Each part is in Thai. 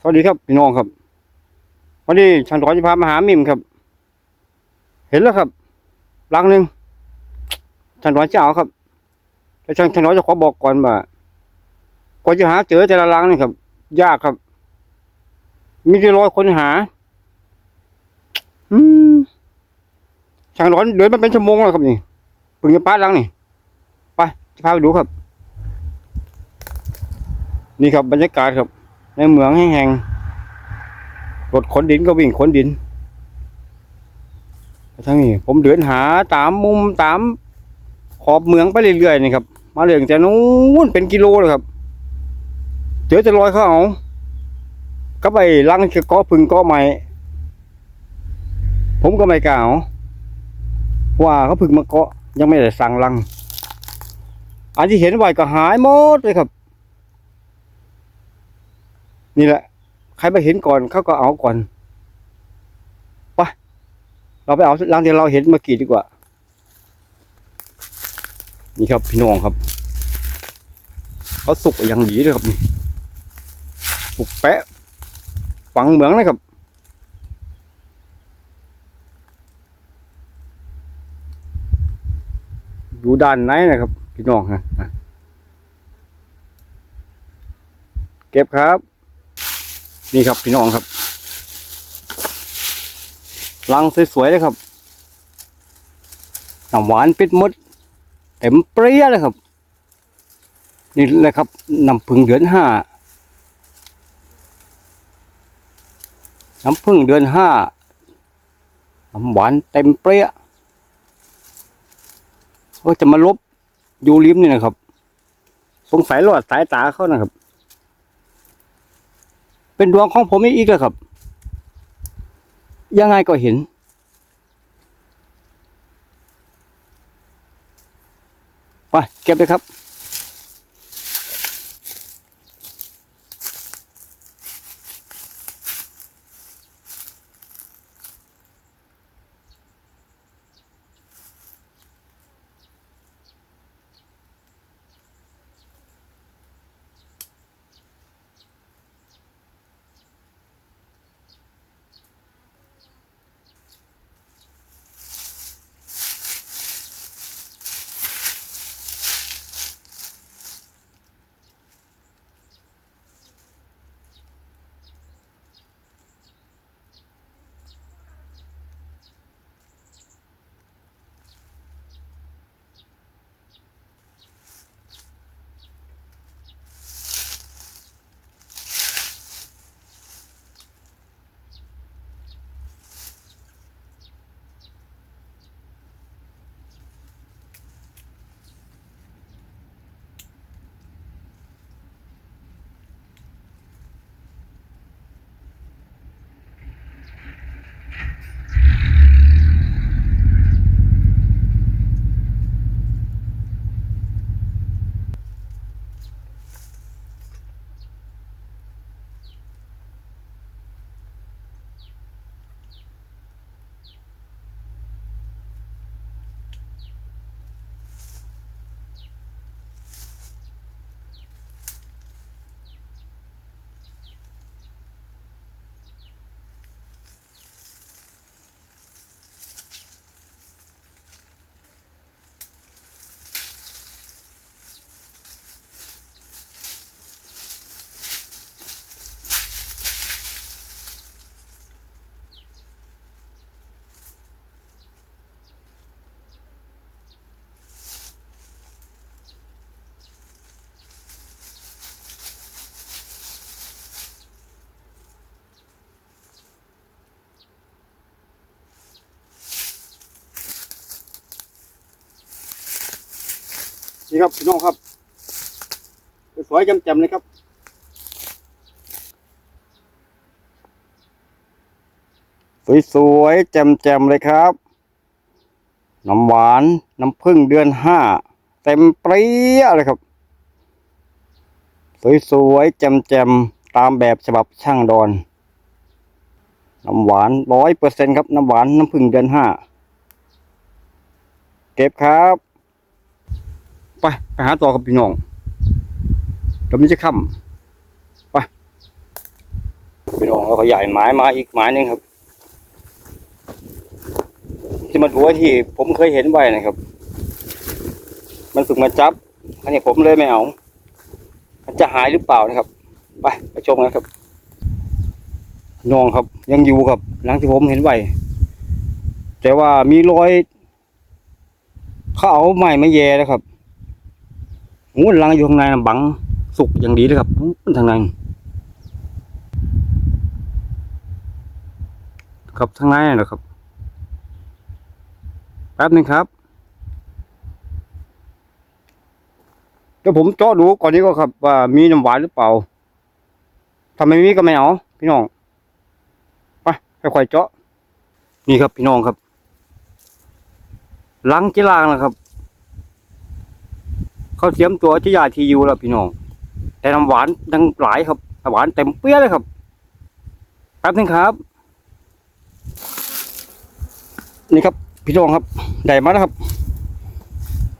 สวัสดีครับพี่น้องครับวันนี้ช่างร้อยจะพามาหามิมครับ เห็นแล้วครับรังหนึ่งช่างร้อยจะเอาครับแต่ช่างช่างร้อยจะขอบอกก่อนว่ากว่าจะหาเจอแต่ละรังนี่ครับ ยากครับ มีที่ร้อยคนหา อืมช่างร้อยเดินมาเป็นชั่วโมงแล้วครับนี่เพิ่งจะป้ารังนี่ไปจะพาไปดูครับ นี่ครับบรรยากาศครับ ในเมืองแห่งๆรถขนดินก็วิ่งขนดินทั้งนี้ผมเดินหาตามมุมตามขอบเมืองไปเรื่อยๆนี่ครับ มาเรื่อยแต่นู้นเป็นกิโลเลยครับเจอแต่รอยเขาเอาก็ไปลังจะก้อพึ่งก้อใหม่ผมก็ไม่กล้าเอาว่าเขาพึ่งมาเกาะยังไม่ได้สั่งลัง อันที่เห็นไว้ก็หายหมดเลยครับ นี่แหละ ใครไปเห็นก่อนเขาก็เอาก่อนไปเราไปเอารังที่เราเห็นเมื่อกี้ดีกว่า นี่ครับพี่น้องครับเขาสุกอย่างดีเลยครับนี่สุกแปะฝังเหมืองนะครับอยู่ด้านในนะครับ พี่น้องฮะเก็บครับ นี่ครับพี่น้องครับรังสวยๆเลยครับน้ำหวานปิดมดเต็มเปรี้ยเลยครับ นี่แหละครับน้ำพึ่งเดือนห้าน้ำพึ่งเดือนห้าน้ำหวานเต็มเปรี้ยก็จะมาลบยูริมนี่นะครับ สงสัยหลอดสายตาเขานะครับ เป็นดวงของผมอีกแล้วครับ ยังไงก็เห็น ไปเก็บเลยครับ นี่ครับพี่น้องครับสวยๆจำๆเลยครับสวยๆแจ่มๆเลยครับ น้ำหวาน น้ำผึ้งเดือนห้า เต็มเปรี้ยเลยครับ สวยๆแจ่มๆตามแบบฉบับช่างดอน น้ำหวานร้อยเปอร์เซ็นครับ น้ำหวาน น้ำผึ้งเดือนห้า เก็บครับ ไปไปหาต่อกับพี่น้องเดี๋ยวมันจะค่ำไปพี่น้องแล้วก็ใหญ่ไม้มาอีกไม้หนึงครับ ที่มาดูว่าที่ผมเคยเห็นไว้นะครับ มันฝึกมาจับ อันนี้ผมเลยไม่เอามันจะหายหรือเปล่านะครับ ไปไปชมกันครับน้องครับ ยังอยู่ครับ หลังที่ผมเห็นไว้แต่ว่ามีรอยเขาเอาไม้มาแย่นะครับ งูลังอยู่ข้างในนะบังสุกอย่างดีเลยครับทางในครับทางในนะครับแป๊บหนึงครับเดี๋ยวผมเจาะดูก่อนนี้ก็ครับว่ามีน้ำหวานหรือเปล่าถ้าไมมีก็ไม่เอาพี่น้องไปค่อยๆเจาะนี่ครับพี่น้องครับลังจีลางนะครับ เขาเตรียมตัวที่ยาทียูแล้วพี่น้องแต่น้ำหวานดังหลายครับหวานเต็มเปี้ยเลยครับแป๊บนึงครับ นี่ครับพี่น้องครับได้มาแล้วครับ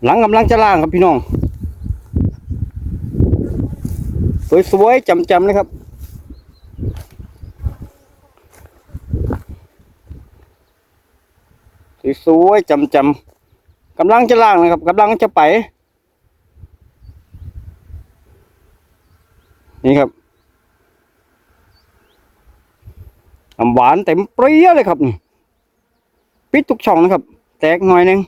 หลังกำลังจะล่างครับพี่น้องสวยๆจำๆเลยครับสวยๆจำๆกำลังจะล่างนะครับกำลังจะไป นี่ครับน้ำหวานเต็มเปรี้ยเลยครับนี่ปิดทุกช่องนะครับ แตกหน่อยหนึง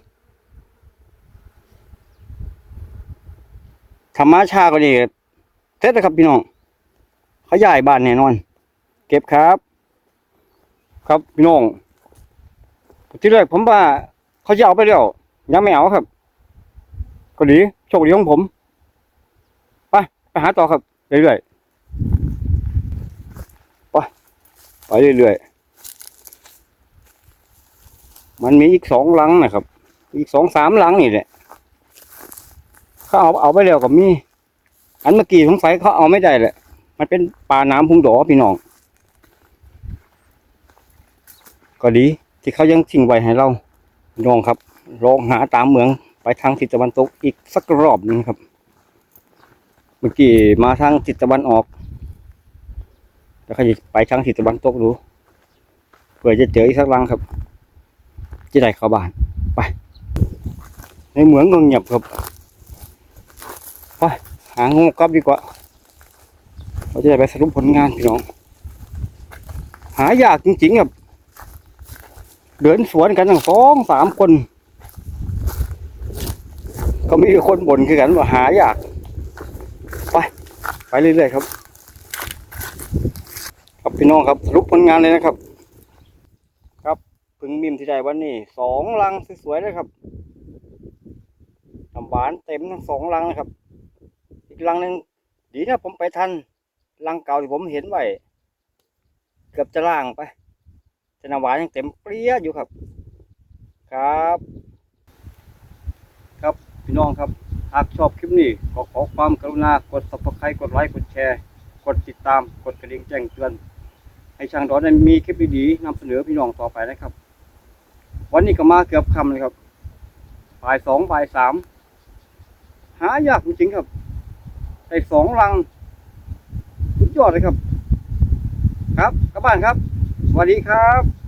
ธรรมชาติก็ดีเท็ดนะครับพี่น้องเขาใหญ่บ้านแน่นอน เก็บครับ ครับพี่น้องที่แรกผมว่า เขาจะเอาไปแล้วยังไม่เอาครับ ก็ดีโชคดีของผม ไป ไปหาต่อครับ เรื่อยๆ ไปไปเรื่อยๆ มันมีอีกสองหลังนะครับ อีกสองสามหลังนี่แหละเขาเอาเอาไปแล้วก็มี อันเมื่อกี้สงสัยเขาเอาไม่ได้แหละ มันเป็นป่าน้ำพุงดอพี่น้อง ก็ดีที่เขายังทิ้งไว้ให้เราน้องครับ ลองหาตามเมืองไปทางทิศตะวันตกอีกสักรอบนึงครับ เมื่อกี้มาทางทิศตะวันออกแล้วก็จะไปทางทิศตะวันตกดูเพื่อจะเจออีกสักลังครับจะได้เข้าบ้านไป ในเหมืองก็เงียบครับไปหางูกลับดีกว่า เราจะได้ไปสรุปผลงานพี่น้อง หายากจริงๆครับเดินสวนกันทั้งสองสามคน ก็มีคนบ่นคือกันว่าหายาก ไปเรื่อยๆครับ ครับพี่น้องครับสรุปผลงานเลยนะครับ ครับพึ่งมิมที่ได้วันนี้สองลังสวยๆเลยครับน้ำหวานเต็มทั้งสองลังนะครับ อีกลังหนึ่งดีนะผมไปทันลังเก่าที่ผมเห็นไว้เกือบจะล่างไปแต่น้ำหวานยังเต็มเปรี้ยอยู่ครับ ครับ ครับพี่น้องครับ หากชอบคลิปนี้ก็ขอความกรุณากด subscribe กดไลค์กดแชร์ กดติดตาม กดกระดิ่งแจ้งเตือน ให้ช่างดอนได้มีคลิปดีๆนำเสนอพี่น้องต่อไปนะครับ วันนี้ก็มาเกือบคำเลยครับบ่ายสองบ่ายสามหายากจริงครับได้สองรังสุดยอดเลยครับ ครับกลับบ้านครับ สวัสดีครับ